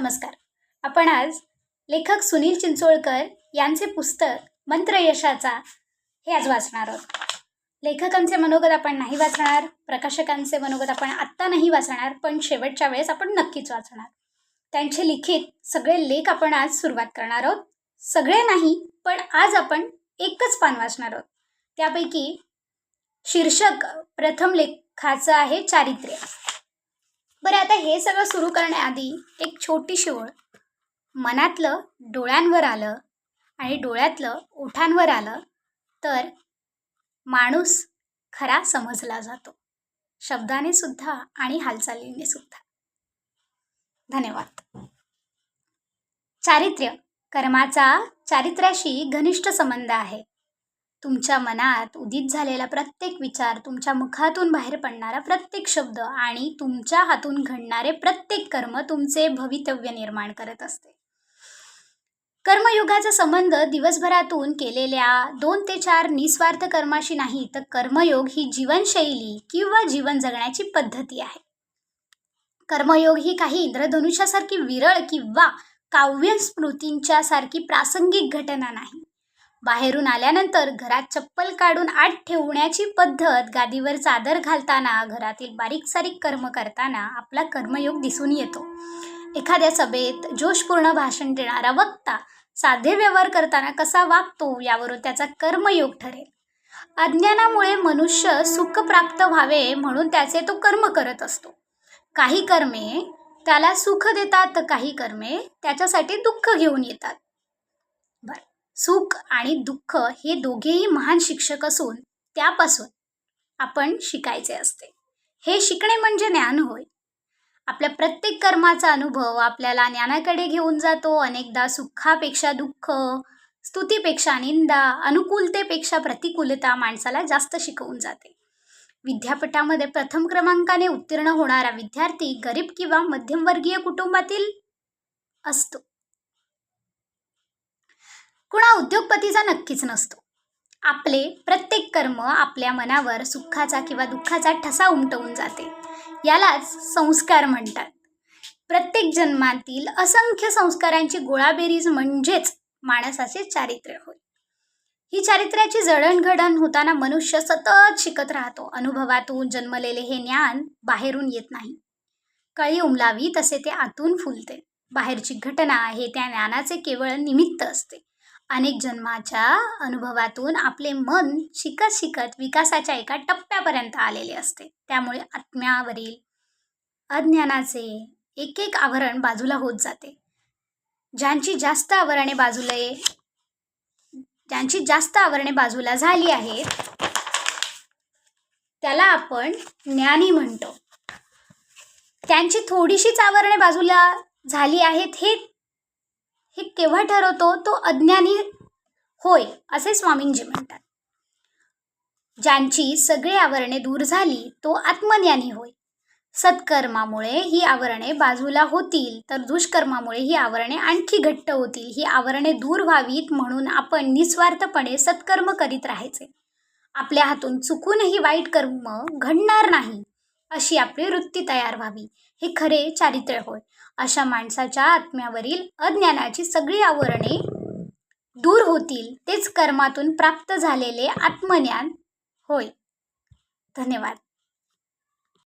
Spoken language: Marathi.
नमस्कार. आपण आज लेखक सुनील चिंचोळकर यांचे पुस्तक मंत्र यशाचा हे आज वाचणार आहोत. लेखकांचे मनोगत आपण नाही वाचणार प्रकाशकांचे मनोगत आपण आत्ता नाही वाचणार पण शेवटच्या वेळेस आपण नक्कीच वाचणार. त्यांचे लिखित सगळे लेख आपण आज सुरुवात करणार आहोत. सगळे नाही पण आज आपण एकच पान वाचणार आहोत. त्यापैकी शीर्षक प्रथम लेखाचं आहे चारित्र्य. बरं आता हे सगळं सुरू करण्याआधी एक छोटीशी ओळ मनातलं डोळ्यांवर आलं आणि डोळ्यातलं ओठांवर आलं तर माणूस खरा समजला जातो. शब्दाने सुद्धा आणि हालचालीने सुद्धा. धन्यवाद. चारित्र्य. कर्माचा चारित्र्याशी घनिष्ठ संबंध आहे. तुमच्या मनात उदित झालेला प्रत्येक विचार तुमच्या मुखातून बाहेर पडणारा प्रत्येक शब्द आणि तुमच्या हातून घडणारे प्रत्येक कर्म तुमचे भवितव्य निर्माण करत असते. कर्मयोगाचा संबंध दिवसभरातून केलेल्या दोन ते चार निस्वार्थ कर्माशी नाही तर कर्मयोग ही जीवनशैली किंवा जीवन जगण्याची पद्धती आहे. कर्मयोग ही काही इंद्रधनुष्यासारखी विरळ किंवा काव्य स्मृतींच्या सारखी प्रासंगिक घटना नाही. बाहेरून आल्यानंतर घरात चप्पल काढून आत ठेवण्याची पद्धत गादीवर चादर घालताना घरातील बारीक सारीक कर्म करताना आपला कर्मयोग दिसून येतो. एखाद्या सभेत जोशपूर्ण भाषण देणारा वक्ता साधे व्यवहार करताना कसा वागतो यावरून त्याचा कर्मयोग ठरेल. अज्ञानामुळे मनुष्य सुख प्राप्त व्हावे म्हणून त्याचे तो कर्म करत असतो. काही कर्मे त्याला सुख देतात तर काही कर्मे त्याच्यासाठी दुःख घेऊन येतात. आणि दुःख हे दोघेही महान शिक्षक असून त्यापासून आपण शिकायचे असते. हे शिकणे म्हणजे ज्ञान होय. आपल्या प्रत्येक कर्माचा अनुभव आपल्याला ज्ञानाकडे घेऊन जातो. अनेकदा सुखापेक्षा दुःख स्तुतीपेक्षा निंदा अनुकूलतेपेक्षा प्रतिकूलता माणसाला जास्त शिकवून जाते. विद्यापीठामध्ये प्रथम क्रमांकाने उत्तीर्ण होणारा विद्यार्थी गरीब किंवा मध्यमवर्गीय कुटुंबातील असतो. उद्योगपतीचा नक्कीच नसतो. आपले प्रत्येक कर्म आपल्या मनावर सुखाचा किंवा दुःखाचा ठसा उमटवून जाते. यालाच संस्कार म्हणतात. प्रत्येक जन्मातील असंख्य संस्कारांची गोळाबेरीज म्हणजेच माणसाचे चारित्र्य होय. ही चारित्र्याची जडणघडण होताना मनुष्य सतत शिकत राहतो. अनुभवातून जन्मलेले हे ज्ञान बाहेरून येत नाही. कळी उमलावी तसे ते आतून फुलते. बाहेरची घटना हे त्या ज्ञानाचे केवळ निमित्त असते. अनेक जन्माच्या अनुभवातून आपले मन शिकत शिकत विकासाच्या एका टप्प्यापर्यंत आलेले असते. त्यामुळे आत्म्यावरील अज्ञानाचे एक एक आवरण बाजूला होत जाते. ज्यांची जास्त आवरणे बाजूला ज्यांची जास्त आवरणे बाजूला झाली आहेत त्याला आपण ज्ञानी म्हणतो. त्यांची थोडीशीच आवरणे बाजूला झाली आहेत हे हे केव्हा ठरवतो? तो अज्ञानी होय असे स्वामींजी म्हणतात. ज्यांची सगळी आवरणे दूर झाली तो आत्मज्ञानी होय. सत्कर्मामुळे ही आवरणे बाजूला होतील तर दुष्कर्मामुळे ही आवरणे आणखी घट्ट होतील. ही आवरणे दूर व्हावीत म्हणून आपण निस्वार्थपणे सत्कर्म करीत राहायचे. आपल्या हातून चुकूनही वाईट कर्म घडणार नाही. अशी आपली वृत्ती तयार व्हावी. हे खरे चारित्र्य होय. अशा माणसाच्या आत्म्यावरील अज्ञानाची सगळी आवरणे दूर होतील तेच कर्मातून प्राप्त झालेले आत्मज्ञान होय. धन्यवाद.